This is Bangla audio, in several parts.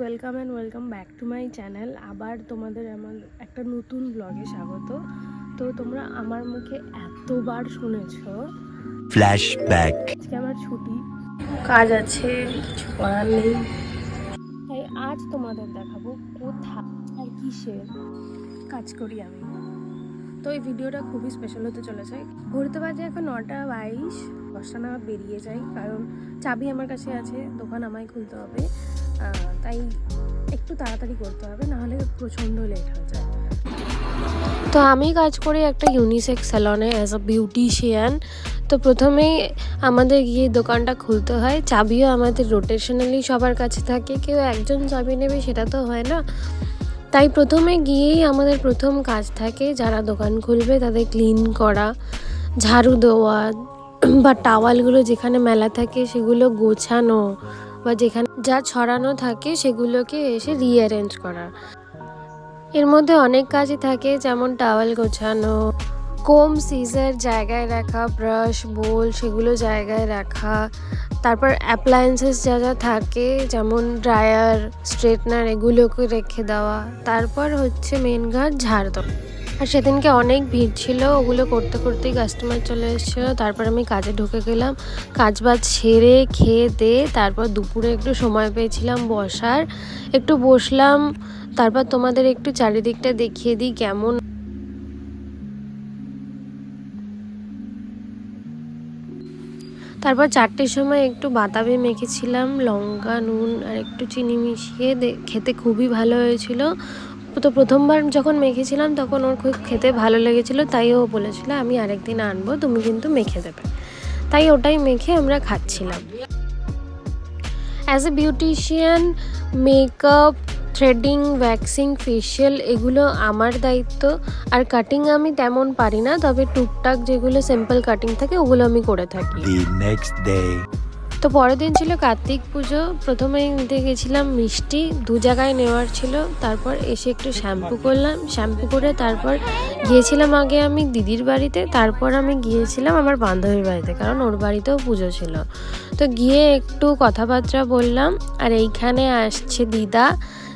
Welcome and welcome back to my channel আবার তোমাদের আমার একটা নতুন ব্লগে স্বাগত। তো তোমরা আমার মুখে এতবার শুনেছো। Flashback. আজকে আমার ছুটি। কাজ আছে কিছু করার নেই। তাই আজ তোমাদের দেখাবো কোথায় আর কিসের কাজ করি আমি। তো এই ভিডিওটা খুবই স্পেশাল হতে চলেছে। ঘুরতে বাজে এখন নটা বাইশ দশটা নাগাদ বেরিয়ে যাই কারণ চাবি আমার কাছে আছে দোকান আমায় খুলতে হবে। তাই একটু তাড়াতাড়ি করতে হবে, নাহলে প্রচণ্ড লেট হয়ে যায়। তো আমি কাজ করি একটা ইউনিসেক্স স্যালনে অ্যাজ আ বিউটিশিয়ান তো প্রথমেই আমাদের গিয়ে দোকানটা খুলতে হয়। চাবিও আমাদের রোটেশনালি সবার কাছে থাকে, কেউ একজন চাবি নেবে, সেটা তো হয় না। তাই প্রথমে গিয়েই আমাদের প্রথম কাজ থাকে, যারা দোকান খুলবে তাদের ক্লিন করা, ঝাড়ু দেওয়া, বা টাওয়ালগুলো যেখানে মেলা থাকে সেগুলো গোছানো বা যেখানে যা ছড়ানো থাকে সেগুলোকে এসে রিঅ্যারেঞ্জ করা। এর মধ্যে অনেক কাজই থাকে, যেমন টাওয়াল গোছানো কোম সিজার জায়গায় রাখা ব্রাশ বোল সেগুলো জায়গায় রাখা, তারপর অ্যাপ্লায়েন্সেস যা যা থাকে, যেমন ড্রায়ার স্ট্রেটনার এগুলোকে রেখে দেওয়া, তারপর হচ্ছে মেন ঘাট ঝাড় দেওয়া আর সেদিনকে অনেক ভিড় ছিল, ওগুলো করতে করতেই কাস্টমার চলে এসেছিল। তারপর আমি কাজে ঢুকে গেলাম। কাজ বাজ সেরে, খেয়ে দিয়ে তারপর দুপুরে একটু সময় পেয়েছিলাম বসার। একটু বসলাম, তারপর তোমাদের একটু চারিদিকটা দেখিয়ে দিই কেমন তারপর চারটের সময় একটু বাতাবি মেখেছিলাম, লঙ্কা, নুন আর একটু চিনি মিশিয়ে দে- খেতে খুবই ভালো হয়েছিল। তো প্রথমবার যখন মেখেছিলাম, তখন ওর খুব খেতে ভালো লেগেছিল, তাই ও বলেছিল, আমি আরেকদিন আনব, তুমি কিন্তু মেখে দেবে। তাই ওটাই মেখে আমরা খাচ্ছিলাম। As a beautician makeup threading waxing facial এগুলো আমার দায়িত্ব। আর কাটিং আমি তেমন পারি না, তবে টুকটাক যেগুলো সিম্পল কাটিং থাকে, ওগুলো আমি করে থাকি. তো পরের দিন ছিল কার্তিক পুজো। প্রথমে নিতে গেছিলাম মিষ্টি, দু জায়গায় নেওয়ার ছিল। তারপর এসে একটু শ্যাম্পু করলাম। শ্যাম্পু করে তারপর গিয়েছিলাম আগে আমি দিদির বাড়িতে, তারপর আমি গিয়েছিলাম আমার বান্ধবীর বাড়িতে, কারণ ওর বাড়িতেও পুজো ছিল। তো গিয়ে একটু কথাবার্তা বললাম, আর এইখানে আসছে দিদা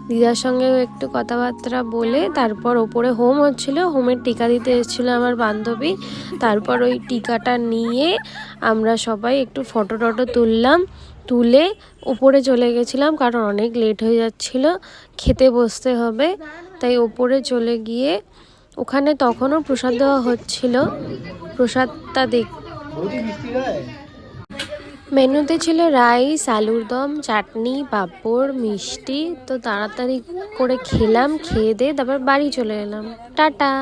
দিদার সঙ্গেও একটু কথাবার্তা বলে তারপর ওপরে হোম হচ্ছিল, হোমের টিকা দিতে এসেছিল আমার বান্ধবী। তারপর ওই টিকাটা নিয়ে আমরা সবাই একটু ফটো টটো তুললাম, তুলে উপরে চলে গেছিলাম কারণ অনেক লেট হয়ে যাচ্ছিল, খেতে বসতে হবে। তাই ওপরে চলে গিয়ে ওখানে তখনও প্রসাদ দেওয়া হচ্ছিল। প্রসাদটা দেখ মেনুতে ছিল রাইস, আলুর দম, চাটনি, পাঁপড়, মিষ্টি। তো তাড়াতাড়ি করে খেলাম, খেয়ে দিয়ে তারপর বাড়ি চলে এলাম। টাটা।